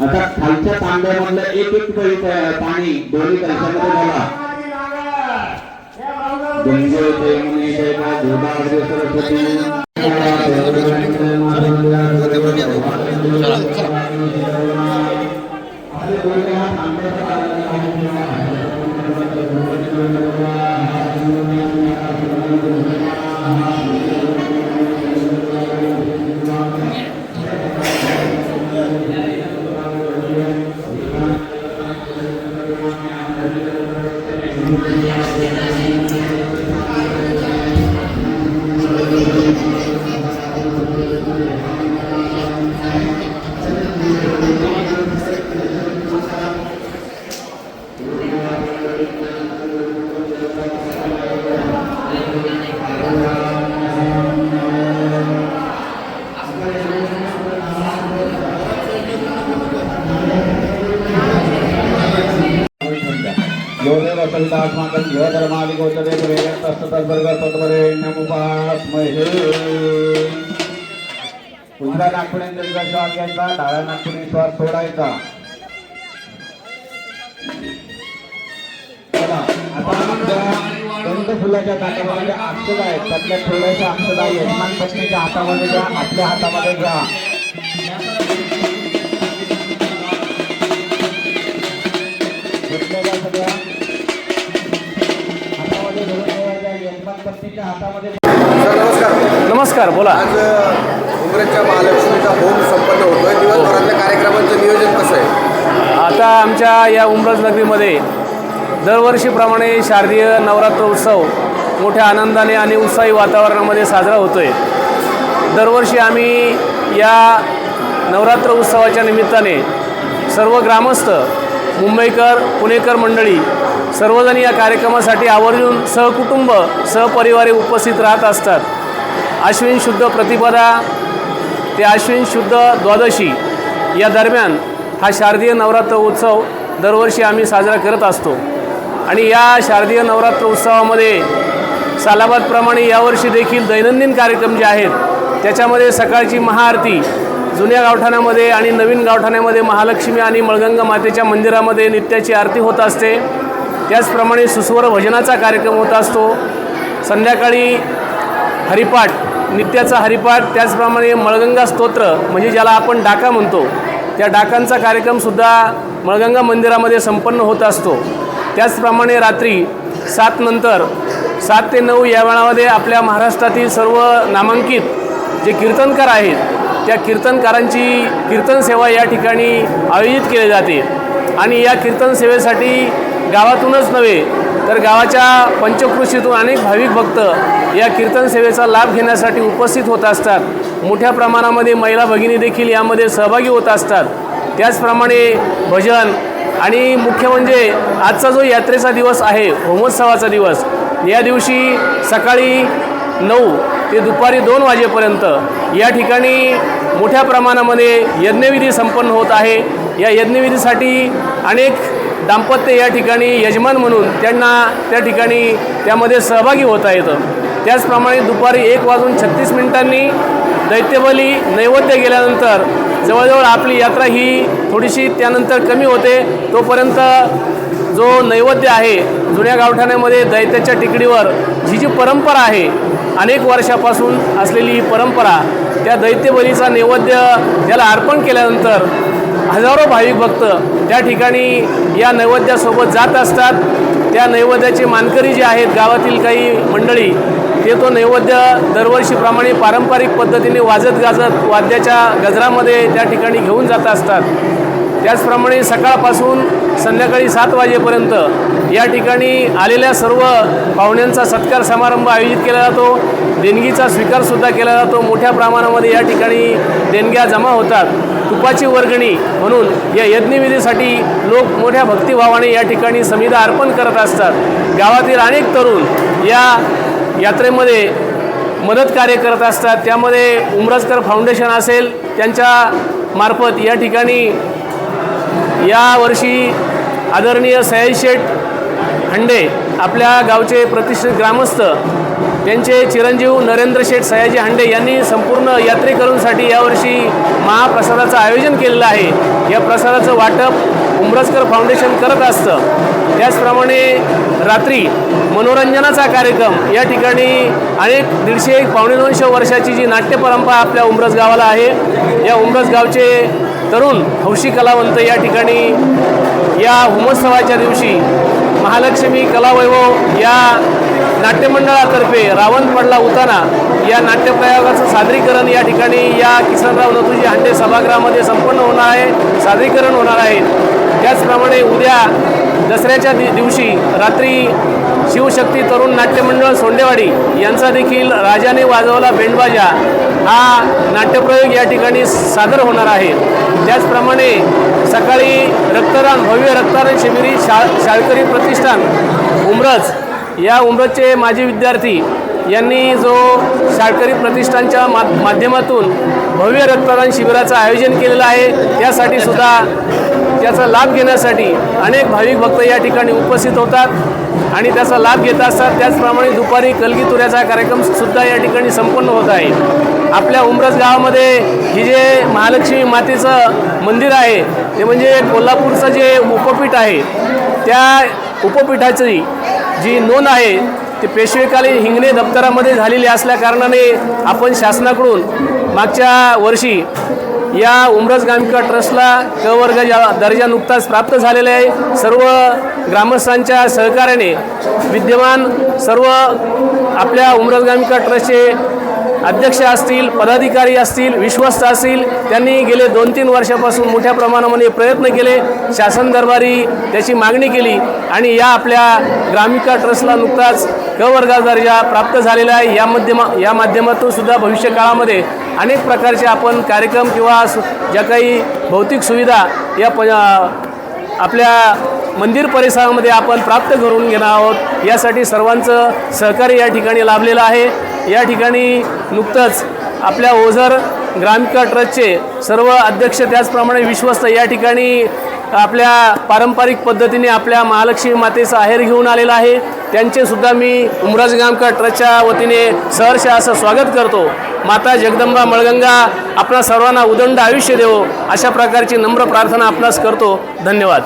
आता खालच्या तांब्यामधलं एक एक पळी पाणी दोन्ही कलशामध्ये घाला सरस्वती. योगेव सवितात्माकं यो उजव्या नागपुडीने श्वास घ्यायचा डाव्या नागपुडी श्वास सोडायचा चला आता दंड फुलाच्या ताटामध्ये अक्षदा आहेत. त्यातल्या थोड्याशा अक्षदा यजमान पत्नीच्या हातामध्ये घ्या आपल्या हातामध्ये घ्या सगळ्या हातामध्ये यजमान पत्नीच्या हातामध्ये सर नमस्कार. नमस्कार बोला. आज उमरेच्या महालक्ष्मीचा होम संपन्न होतोय. दिवसभरातल्या कार्यक्रमांचं नियोजन कसं आहे? आता आमच्या या उमरज नगरीमध्ये दरवर्षीप्रमाणे शारदीय नवरात्र उत्सव मोठ्या आनंदाने आणि उत्साही वातावरणामध्ये साजरा होतो आहे दरवर्षी आम्ही या नवरात्र उत्सवाच्या निमित्ताने सर्व ग्रामस्थ मुंबईकर पुणेकर मंडळी सर्वजण या कार्यक्रमासाठी आवर्जून सहकुटुंब सहपरिवारे उपस्थित राहत असतात. अश्विन शुद्ध प्रतिपदा ते अश्विन शुद्ध द्वादशी या दरम्यान हा शारदीय नवरात्र उत्सव दरवर्षी आम्ही साजरा करत असतो. आणि या शारदीय नवरात्र उत्सवामध्ये सालाबादप्रमाणे यावर्षी देखील दैनंदिन कार्यक्रम जे आहेत त्याच्यामध्ये सकाळची महाआरती जुन्या गावठाण्यामध्ये आणि नवीन गावठाण्यामध्ये महालक्ष्मी आणि मळगंगा मातेच्या मंदिरामध्ये नित्याची आरती होत असते. त्याचप्रमाणे सुस्वर भजनाचा कार्यक्रम होत असतो. संध्याकाळी हरिपाठ नित्याचा हरिपाठ त्याचप्रमाणे मळगंगा स्तोत्र म्हणजे ज्याला आपण डाका म्हणतो त्या डाकांचा कार्यक्रमसुद्धा मळगंगा मंदिरामध्ये संपन्न होत असतो. त्याचप्रमाणे रात्री सात नंतर सात ते नऊ या वेळामध्ये आपल्या महाराष्ट्रातील सर्व नामांकित जे कीर्तनकार आहेत त्या कीर्तनकारांची कीर्तन सेवा या ठिकाणी आयोजित केली जाते. आणि या कीर्तन सेवेसाठी गावातूनच नव्हे तर गावाच्या पंचकृषीतून अनेक भाविक भक्त या कीर्तन सेवेचा लाभ घेण्यासाठी उपस्थित होत असतात. मोठ्या प्रमाणामध्ये महिला भगिनी देखील यामध्ये सहभागी होत असतात. त्याचप्रमाणे भजन आणि मुख्य म्हणजे आजचा जो यात्रेचा दिवस आहे होमोत्सवाचा दिवस या दिवशी सकाळी नऊ ते दुपारी दोन वाजेपर्यंत या ठिकाणी मोठ्या प्रमाणामध्ये यज्ञविधी संपन्न होत आहे. या यज्ञविधीसाठी अनेक दाम्पत्य या ठिकाणी यजमान म्हणून त्यांना त्या ठिकाणी त्यामध्ये सहभागी होता येतं. त्याचप्रमाणे दुपारी एक वाजून छत्तीस मिनिटांनी दैत्यबली नैवेद्य गेल्यानंतर जवळजवळ आपली यात्रा ही थोडीशी त्यानंतर कमी होते. तोपर्यंत जो नैवेद्य आहे जुन्या गावठाण्यामध्ये दैत्याच्या टिकडीवर जी जी परंपरा आहे अनेक वर्षापासून असलेली ही परंपरा त्या दैत्यबलीचा नैवेद्य त्याला अर्पण केल्यानंतर हजारो भाविक भक्त त्या ठिकाणी या नैवेद्यासोबत जात असतात. त्या नैवेद्याचे मानकरी जे आहेत गावातील काही मंडळी ते तो नैवेद्य दरवर्षीप्रमाणे पारंपरिक पद्धतीने वाजत गाजत वाद्याच्या गजरामध्ये त्या ठिकाणी घेऊन जात असतात. त्याचप्रमाणे सकाळपासून संध्याकाळी सात वाजेपर्यंत या ठिकाणी आलेल्या सर्व पाहुण्यांचा सत्कार समारंभ आयोजित केला जातो. देणगीचा स्वीकारसुद्धा केला जातो. मोठ्या प्रमाणामध्ये या ठिकाणी देणग्या जमा होतात. तुपाची वर्गणी म्हणून या यज्ञविधीसाठी लोक मोठ्या भक्तिभावाने या ठिकाणी समिधा अर्पण करत असतात. गावातील अनेक तरुण या यात्रेमध्ये मदत कार्य करत असतात. त्यामध्ये उमरजकर फाउंडेशन असेल त्यांच्या मार्फत या ठिकाणी यावर्षी आदरणीय सयाजी शेठ हंडे आपल्या गावचे प्रतिष्ठित ग्रामस्थ त्यांचे चिरंजीव नरेंद्र शेठ सयाजी हांडे यांनी संपूर्ण यात्रेकरूंसाठी यावर्षी महाप्रसादाचं आयोजन केलेलं आहे. या प्रसादाचं वाटप उमरजकर फाउंडेशन करत असतं. त्याचप्रमाणे रात्री मनोरंजनाचा कार्यक्रम. या ठिकाणी अनेक दीडशे एक पावणे दोनशे वर्षाची जी नाट्य परंपरा आपल्या उमरज गावाला आहे या उमरज गावचे तरुण हौशी कलावंत या ठिकाणी या होमोत्सवाच्या दिवशी महालक्ष्मी कलावैभव या नाट्यमंडळातर्फे रावण पडला उताना या नाट्यप्रयोगाचं सादरीकरण या ठिकाणी या किसनराव नथुजी हांडे सभागृहामध्ये संपन्न होणार आहे. सादरीकरण होणार आहे. त्याचप्रमाणे उद्या दसऱ्याच्या दि दिवशी रात्री शिवशक्ती तरुण नाट्यमंडळ सोंडेवाडी यांचा देखील राजाने वाजवला बेंडबाजा हा नाट्यप्रयोग या ठिकाणी सादर होणार आहे. त्याचप्रमाणे सकाळी रक्तदान भव्य रक्तदान शिबिरी शा शाळकरी प्रतिष्ठान उमरज या उमरजचे माजी विद्यार्थी यांनी जो शाळकरी प्रतिष्ठानच्या मा माध्यमातून भव्य रक्तदान शिबिराचं आयोजन केलेलं आहे त्यासाठी सुद्धा त्याचा लाभ घेण्यासाठी अनेक भाविक भक्त या ठिकाणी उपस्थित होतात आणि त्याचा लाभ घेत असतात. त्याचप्रमाणे दुपारी कलगी तुऱ्याचा कार्यक्रम सुद्धा या ठिकाणी संपन्न होत आहे. आपल्या उमरस गावामध्ये ही जे महालक्ष्मी मातेचं मंदिर आहे ते म्हणजे कोल्हापूरचं जे उपपीठ आहे त्या उपपीठाची जी नोंद आहे ते पेशवेकालीन हिंगणे दप्तरामध्ये झालेली असल्या कारणाने आपण शासनाकडून मागच्या वर्षी या उमरस गामिका ट्रस्टला क वर्ग दर्जा नुकताच प्राप्त झालेला आहे. सर्व ग्रामस्थांच्या सहकार्याने विद्यमान सर्व आपल्या उमरस गामिका ट्रस्टचे अध्यक्ष असतील पदाधिकारी असतील विश्वस्त असतील त्यांनी गेले दोन तीन वर्षापासून मोठ्या प्रमाणामध्ये प्रयत्न केले शासन दरबारी त्याची मागणी केली आणि या आपल्या ग्रामिका ट्रस्टला नुकताच क वर्गा दर्जा प्राप्त झालेला आहे. या माध्यमा या माध्यमातून सुद्धा भविष्य काळामध्ये अनेक प्रकारचे आपण कार्यक्रम किंवा ज्या काही भौतिक सुविधा या प आपल्या मंदिर परिसरामध्ये आपण प्राप्त करून घेणार आहोत. यासाठी सर्वांचं सहकार्य या ठिकाणी लाभलेलं आहे. या ठिकाणी नुकतंच आपल्या ओझर ग्रामिका ट्रस्टचे सर्व अध्यक्ष त्याचप्रमाणे विश्वस्त या ठिकाणी आपल्या पारंपरिक पद्धतीने आपल्या महालक्ष्मी मातेचा आहेर घेऊन आलेला आहे. त्यांचे सुद्धा मी उमराज गामका ट्रस्टच्या वतीने सहर्ष असं स्वागत करतो. माता जगदंबा मळगंगा आपणा सर्वांना उदंड आयुष्य देवो अशा प्रकारची नम्र प्रार्थना आपणास करतो. धन्यवाद.